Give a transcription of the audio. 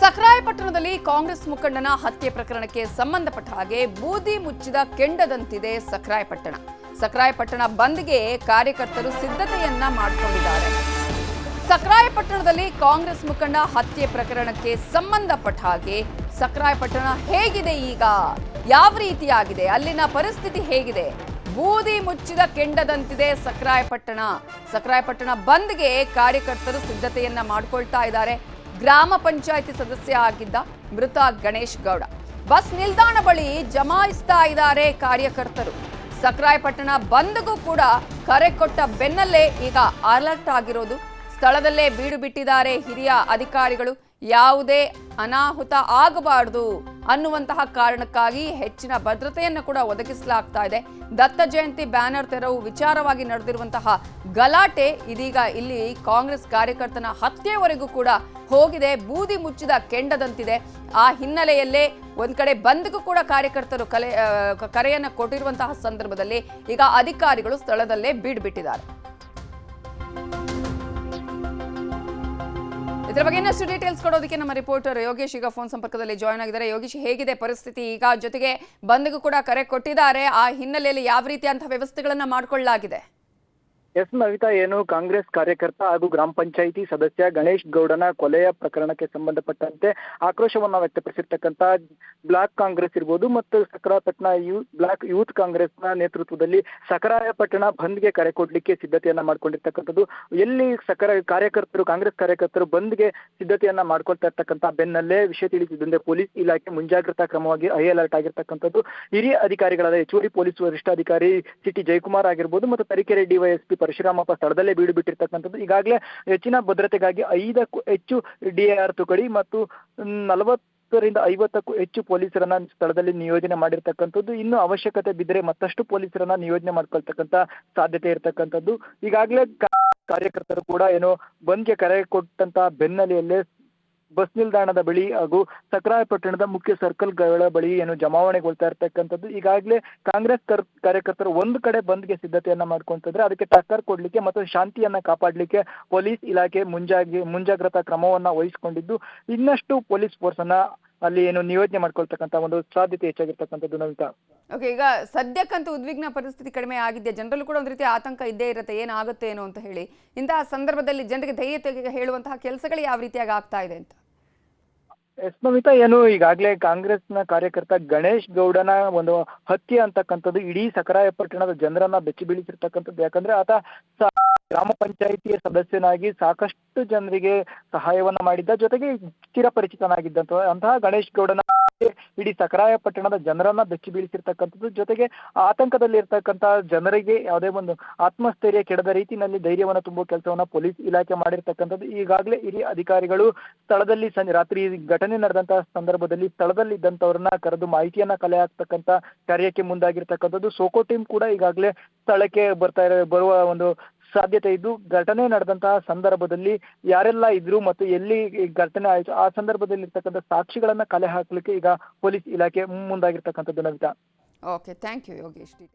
ಸಕ್ರಾಯಪಟ್ಟಣದಲ್ಲಿ ಕಾಂಗ್ರೆಸ್ ಮುಖಂಡನ ಹತ್ಯೆ ಪ್ರಕರಣಕ್ಕೆ ಸಂಬಂಧಪಟ್ಟ ಹಾಗೆ ಬೂದಿ ಮುಚ್ಚಿದ ಕೆಂಡದಂತಿದೆ ಸಖರಾಯಪಟ್ಟಣ ಸಖರಾಯಪಟ್ಟಣ ಬಂದ್ಗೆ ಕಾರ್ಯಕರ್ತರು ಸಿದ್ಧತೆಯನ್ನ ಮಾಡಿಕೊಂಡಿದ್ದಾರೆ. ಸಕ್ರಾಯಪಟ್ಟಣದಲ್ಲಿ ಕಾಂಗ್ರೆಸ್ ಮುಖಂಡ ಹತ್ಯೆ ಪ್ರಕರಣಕ್ಕೆ ಸಂಬಂಧಪಟ್ಟ ಹಾಗೆ ಸಕ್ರಾಯಪಟ್ಟಣ ಹೇಗಿದೆ ಈಗ? ಯಾವ ರೀತಿಯಾಗಿದೆ? ಅಲ್ಲಿನ ಪರಿಸ್ಥಿತಿ ಹೇಗಿದೆ? ಬೂದಿ ಮುಚ್ಚಿದ ಕೆಂಡದಂತಿದೆ ಸಕ್ರಾಯಪಟ್ಟಣ ಸಕ್ರಾಯಪಟ್ಟಣ ಬಂದ್ಗೆ ಕಾರ್ಯಕರ್ತರು ಸಿದ್ಧತೆಯನ್ನ ಮಾಡ್ಕೊಳ್ತಾ ಇದ್ದಾರೆ. ಗ್ರಾಮ ಪಂಚಾಯಿತಿ ಸದಸ್ಯ ಆಗಿದ್ದ ಮೃತ ಗಣೇಶ್ ಗೌಡ. ಬಸ್ ನಿಲ್ದಾಣ ಬಳಿ ಜಮಾಯಿಸ್ತಾ ಇದ್ದಾರೆ ಕಾರ್ಯಕರ್ತರು. ಸಕ್ರಾಯಪಟ್ಟಣ ಬಂದ್ಗೂ ಕೂಡ ಕರೆ ಕೊಟ್ಟ ಬೆನ್ನಲ್ಲೇ ಈಗ ಅಲರ್ಟ್ ಆಗಿರೋದು. ಸ್ಥಳದಲ್ಲೇ ಬೀಡು ಬಿಟ್ಟಿದ್ದಾರೆ ಹಿರಿಯ ಅಧಿಕಾರಿಗಳು. ಯಾವುದೇ ಅನಾಹುತ ಆಗಬಾರದು. ಅನ್ನುವಂತಹ ಕಾರಣಕ್ಕಾಗಿ ಹೆಚ್ಚಿನ ಭದ್ರತೆಯನ್ನು ಕೂಡ ಒದಗಿಸಲಾಗ್ತಾ ಇದೆ. ದತ್ತ ಜಯಂತಿ ಬ್ಯಾನರ್ ತೆರವು ವಿಚಾರವಾಗಿ ನಡೆದಿರುವಂತಹ ಗಲಾಟೆ ಇದೀಗ ಇಲ್ಲಿ ಕಾಂಗ್ರೆಸ್ ಕಾರ್ಯಕರ್ತನ ಹತ್ಯೆವರೆಗೂ ಕೂಡ ಹೋಗಿದೆ. ಬೂದಿ ಮುಚ್ಚಿದ ಕೆಂಡದಂತಿದೆ. ಆ ಹಿನ್ನೆಲೆಯಲ್ಲೇ ಒಂದ್ ಕಡೆ ಬಂದ್ಗೂ ಕೂಡ ಕಾರ್ಯಕರ್ತರು ಕಲೆ ಕರೆಯನ್ನು ಕೊಟ್ಟಿರುವಂತಹ ಸಂದರ್ಭದಲ್ಲಿ ಈಗ ಅಧಿಕಾರಿಗಳು ಸ್ಥಳದಲ್ಲೇ ಬೀಡು ಇದರ ಬಗ್ಗೆ ಇನ್ನಷ್ಟು ಡೀಟೇಲ್ಸ್ ಕೊಡೋದಕ್ಕೆ ನಮ್ಮ ರಿಪೋರ್ಟರ್ ಯೋಗೇಶ್ ಈಗ ಫೋನ್ ಸಂಪರ್ಕದಲ್ಲಿ ಜಾಯ್ನ್ ಆಗಿದ್ದಾರೆ. ಯೋಗೇಶ್, ಹೇಗಿದೆ ಪರಿಸ್ಥಿತಿ? ಈಗ ಜೊತೆಗೆ ಬಂದ್ಗೂ ಕೂಡ ಕರೆ ಕೊಟ್ಟಿದ್ದಾರೆ. ಆ ಹಿನ್ನೆಲೆಯಲ್ಲಿ ಯಾವ ರೀತಿಯಂತಹ ವ್ಯವಸ್ಥೆಗಳನ್ನ ಮಾಡಿಕೊಳ್ಳಲಾಗಿದೆ? ಎಸ್ ನವಿತಾ, ಏನು, ಕಾಂಗ್ರೆಸ್ ಕಾರ್ಯಕರ್ತ ಹಾಗೂ ಗ್ರಾಮ ಪಂಚಾಯಿತಿ ಸದಸ್ಯ ಗಣೇಶ್ ಗೌಡನ ಕೊಲೆಯ ಪ್ರಕರಣಕ್ಕೆ ಸಂಬಂಧಪಟ್ಟಂತೆ ಆಕ್ರೋಶವನ್ನ ವ್ಯಕ್ತಪಡಿಸಿರ್ತಕ್ಕಂಥ ಬ್ಲಾಕ್ ಕಾಂಗ್ರೆಸ್ ಇರ್ಬೋದು ಮತ್ತು ಸಕರಾಪಟ್ಟಣ ಯೂ, ಬ್ಲಾಕ್ ಯೂತ್ ಕಾಂಗ್ರೆಸ್ನ ನೇತೃತ್ವದಲ್ಲಿ ಸಕರಾಯಪಟ್ಟಣ ಬಂದ್ಗೆ ಕರೆ ಕೊಡ್ಲಿಕ್ಕೆ ಸಿದ್ಧತೆಯನ್ನ ಮಾಡ್ಕೊಂಡಿರ್ತಕ್ಕಂಥದ್ದು. ಎಲ್ಲಿ ಸಕರ ಕಾರ್ಯಕರ್ತರು, ಕಾಂಗ್ರೆಸ್ ಕಾರ್ಯಕರ್ತರು ಬಂದ್ಗೆ ಸಿದ್ಧತೆಯನ್ನ ಮಾಡ್ಕೊಳ್ತಾ ಇರ್ತಕ್ಕಂಥ ಬೆನ್ನಲ್ಲೇ ವಿಷಯ ತಿಳಿಸಿದಂತೆ ಪೊಲೀಸ್ ಇಲಾಖೆ ಮುಂಜಾಗ್ರತಾ ಕ್ರಮವಾಗಿ ಹೈ ಅಲರ್ಟ್ ಆಗಿರ್ತಕ್ಕಂಥದ್ದು. ಹಿರಿಯ ಅಧಿಕಾರಿಗಳಾದ ಹೆಚ್ಚುವರಿ ಪೊಲೀಸ್ ವರಿಷ್ಠಾಧಿಕಾರಿ ಸಿಟಿ ಜಯಕುಮಾರ್ ಆಗಿರ್ಬೋದು ಮತ್ತು ತರೀಕೆರೆ ಡಿವೈಎಸ್ಪಿ ಪರಶುರಾಮಪ್ಪ ಸ್ಥಳದಲ್ಲೇ ಬೀಡು ಬಿಟ್ಟಿರ್ತಕ್ಕಂಥದ್ದು. ಈಗಾಗಲೇ ಹೆಚ್ಚಿನ ಭದ್ರತೆಗಾಗಿ ಐದಕ್ಕೂ ಹೆಚ್ಚು ಡಿಎಆರ್ ತುಕಡಿ ಮತ್ತು ನಲವತ್ತರಿಂದ ಐವತ್ತಕ್ಕೂ ಹೆಚ್ಚು ಪೊಲೀಸರನ್ನ ಸ್ಥಳದಲ್ಲಿ ನಿಯೋಜನೆ ಮಾಡಿರ್ತಕ್ಕಂಥದ್ದು. ಇನ್ನು ಅವಶ್ಯಕತೆ ಬಿದ್ದರೆ ಮತ್ತಷ್ಟು ಪೊಲೀಸರನ್ನ ನಿಯೋಜನೆ ಮಾಡ್ಕೊಳ್ತಕ್ಕಂಥ ಸಾಧ್ಯತೆ ಇರತಕ್ಕಂಥದ್ದು. ಈಗಾಗಲೇ ಕಾರ್ಯಕರ್ತರು ಕೂಡ ಏನು ಬಂದ್ಗೆ ಕರೆ ಕೊಟ್ಟಂತ ಬೆನ್ನಲೆಯಲ್ಲೇ ಬಸ್ ನಿಲ್ದಾಣದ ಬಳಿ ಹಾಗೂ ಸಕ್ರಾಯಪಟ್ಟಣದ ಮುಖ್ಯ ಸರ್ಕಲ್ಗಳ ಬಳಿ ಏನು ಜಮಾವಣೆಗೊಳ್ತಾ ಇರ್ತಕ್ಕಂಥದ್ದು. ಈಗಾಗಲೇ ಕಾಂಗ್ರೆಸ್ ಕರ್, ಕಾರ್ಯಕರ್ತರು ಒಂದು ಕಡೆ ಬಂದ್ಗೆ ಸಿದ್ಧತೆಯನ್ನ ಮಾಡ್ಕೊಂತಿದ್ರೆ ಅದಕ್ಕೆ ಟಕ್ಕರ್ ಕೊಡ್ಲಿಕ್ಕೆ ಮತ್ತು ಶಾಂತಿಯನ್ನ ಕಾಪಾಡಲಿಕ್ಕೆ ಪೊಲೀಸ್ ಇಲಾಖೆ ಮುಂಜಾಗಿ, ಮುಂಜಾಗ್ರತಾ ಕ್ರಮವನ್ನ ವಹಿಸಿಕೊಂಡಿದ್ದು, ಇನ್ನಷ್ಟು ಪೊಲೀಸ್ ಫೋರ್ಸ್ ಅನ್ನ ಅಲ್ಲಿ ಏನು ನಿಯೋಜನೆ ಮಾಡ್ಕೊಳ್ತಕ್ಕಂತ ಒಂದು ಸಾಧ್ಯತೆ ಹೆಚ್ಚಾಗಿರ್ತಕ್ಕಂಥದ್ದು ನವಿತಾ. ಓಕೆ ಈಗ ಸದ್ಯಕ್ಕಂತೂ ಉದ್ವಿಗ್ನ ಪರಿಸ್ಥಿತಿ ಕಡಿಮೆ ಆಗಿದೆ ಜನರಲ್ಲೂ ಕೂಡ ಒಂದು ರೀತಿ ಆತಂಕ ಇದ್ದೇ ಇರುತ್ತೆ, ಏನಾಗುತ್ತೆ ಏನೋ ಅಂತ ಹೇಳಿ. ಇಂತಹ ಸಂದರ್ಭದಲ್ಲಿ ಜನರಿಗೆ ಧೈರ್ಯ ಹೇಳುವಂತಹ ಕೆಲಸಗಳು ಯಾವ ರೀತಿಯಾಗಿ ಆಗ್ತಾ ಇದೆ ಅಂತ? ಎಸ್ ನಮಿತಾ ಏನು, ಈಗಾಗಲೇ ಕಾಂಗ್ರೆಸ್ನ ಕಾರ್ಯಕರ್ತ ಗಣೇಶ್ ಗೌಡನ ಒಂದು ಹತ್ಯೆ ಅಂತಕ್ಕಂಥದ್ದು ಇಡೀ ಸಕರಾಯಪಟ್ಟಣದ ಜನರನ್ನ ಬೆಚ್ಚಿ ಬೀಳಿಸಿರ್ತಕ್ಕಂಥದ್ದು. ಯಾಕಂದ್ರೆ ಆತ ಗ್ರಾಮ ಪಂಚಾಯಿತಿಯ ಸದಸ್ಯನಾಗಿ ಸಾಕಷ್ಟು ಜನರಿಗೆ ಸಹಾಯವನ್ನ ಮಾಡಿದ್ದ ಜೊತೆಗೆ ಚಿರಪರಿಚಿತನಾಗಿದ್ದಂತ ಅಂತಹ ಗಣೇಶ್ ಗೌಡನ ಇಡೀ ಸಕರಾಯಪಟ್ಟಣದ ಜನರನ್ನ ಬೆಚ್ಚಿ ಬೀಳಿಸಿರ್ತಕ್ಕಂಥದ್ದು. ಜೊತೆಗೆ ಆತಂಕದಲ್ಲಿ ಇರ್ತಕ್ಕಂತ ಜನರಿಗೆ ಯಾವುದೇ ಒಂದು ಆತ್ಮಸ್ಥೈರ್ಯ ಕೆಡದ ರೀತಿಯಲ್ಲಿ ಧೈರ್ಯವನ್ನು ತುಂಬುವ ಕೆಲಸವನ್ನ ಪೊಲೀಸ್ ಇಲಾಖೆ ಮಾಡಿರ್ತಕ್ಕಂಥದ್ದು. ಈಗಾಗಲೇ ಹಿರಿಯ ಅಧಿಕಾರಿಗಳು ಸ್ಥಳದಲ್ಲಿ ಸಂಜೆ ರಾತ್ರಿ ಘಟನೆ ನಡೆದಂತಹ ಸಂದರ್ಭದಲ್ಲಿ ಸ್ಥಳದಲ್ಲಿ ಇದ್ದಂಥವ್ರನ್ನ ಕರೆದು ಮಾಹಿತಿಯನ್ನ ಕಲೆ ಹಾಕ್ತಕ್ಕಂತ ಕಾರ್ಯಕ್ಕೆ ಮುಂದಾಗಿರ್ತಕ್ಕಂಥದ್ದು. ಸೋಕೋ ಟೀಮ್ ಕೂಡ ಈಗಾಗಲೇ ಸ್ಥಳಕ್ಕೆ ಬರ್ತಾ ಬರುವ ಒಂದು ಸಾಧ್ಯತೆ ಇದ್ದು ಘಟನೆ ನಡೆದಂತಹ ಸಂದರ್ಭದಲ್ಲಿ ಯಾರೆಲ್ಲ ಇದ್ರು ಮತ್ತು ಎಲ್ಲಿ ಘಟನೆ ಆಯಿತು, ಆ ಸಂದರ್ಭದಲ್ಲಿ ಇರ್ತಕ್ಕಂಥ ಸಾಕ್ಷಿಗಳನ್ನ ಕಲೆ ಹಾಕಲಿಕ್ಕೆ ಈಗ ಪೊಲೀಸ್ ಇಲಾಖೆ ಮುಂದಾಗಿರ್ತಕ್ಕಂಥದ್ದು Navita okay thank you Yogesh.